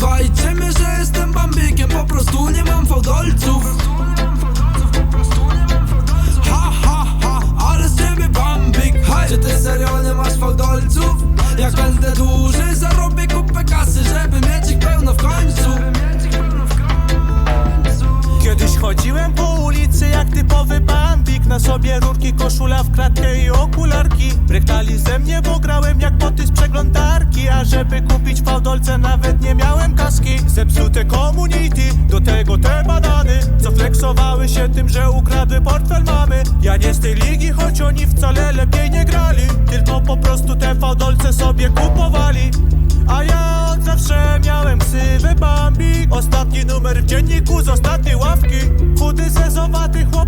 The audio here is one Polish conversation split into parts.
Nazywajcie mnie, że jestem bambikiem Po prostu nie mam fałdolców. Ha, ha, ha, ale z ciebie bambik. Hej, czy ty serio nie masz fałdolców? Jak będę duży, zarobię kupę kasy Żeby mieć ich pełno w końcu. Kiedyś chodziłem po ulicy jak typowy bambik. Na sobie rurki, koszula w kratkę i okula ze mnie, bo grałem jak boty z przeglądarki A żeby kupić fałdolce nawet nie miałem kaski. Zepsute community, do tego te banany Co flexowały się tym, że ukradły portfel mamy. Ja nie z tej ligi, choć oni wcale lepiej nie grali. Tylko po prostu te fałdolce sobie kupowali. A ja od zawsze miałem ksywy Bambik Ostatni numer w dzienniku z ostatniej ławki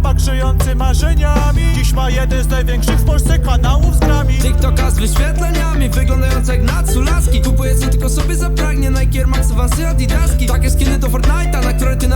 chłopak żyjący marzeniami. Dziś ma jeden z największych w Polsce kanałów z grami. TikToka z wyświetleniami Wyglądające jak Natsulaski Kupuję co tylko sobie zapragnie Nike Air Max, Adidaski. Takie skiny do Fortnite'a, na które ty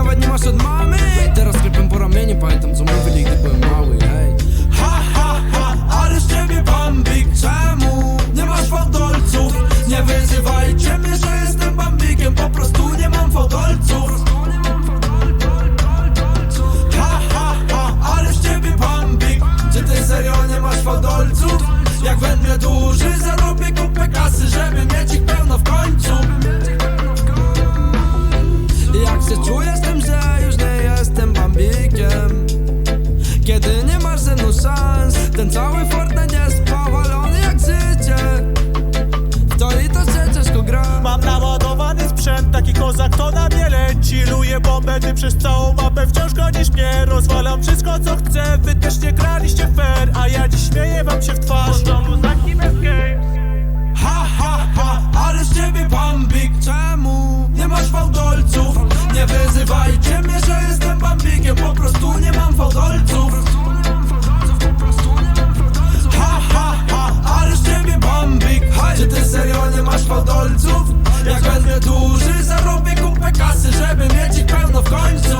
Się czujesz tym, że już nie jestem Bambikiem. Kiedy nie masz ze mną szans Ten cały Fortnite jest powalony jak życie. W teorii to się ciężko gra. Mam naładowany sprzęt, taki kozak to na mnie leci. Luję bombę, ty przez całą mapę wciąż gonisz mnie. Rozwalam wszystko co chcę, wy też nie graliście fair A ja dziś śmieję wam się w twarz. Znowu za wyzywajcie mnie, że jestem bambikiem Po prostu nie mam fodolców Ha, ha, ha, ależ z ciebie bambik Czy ty serio nie masz fodolców? Jak będę duży, zarobię kupę kasy Żeby mieć ich pełno w końcu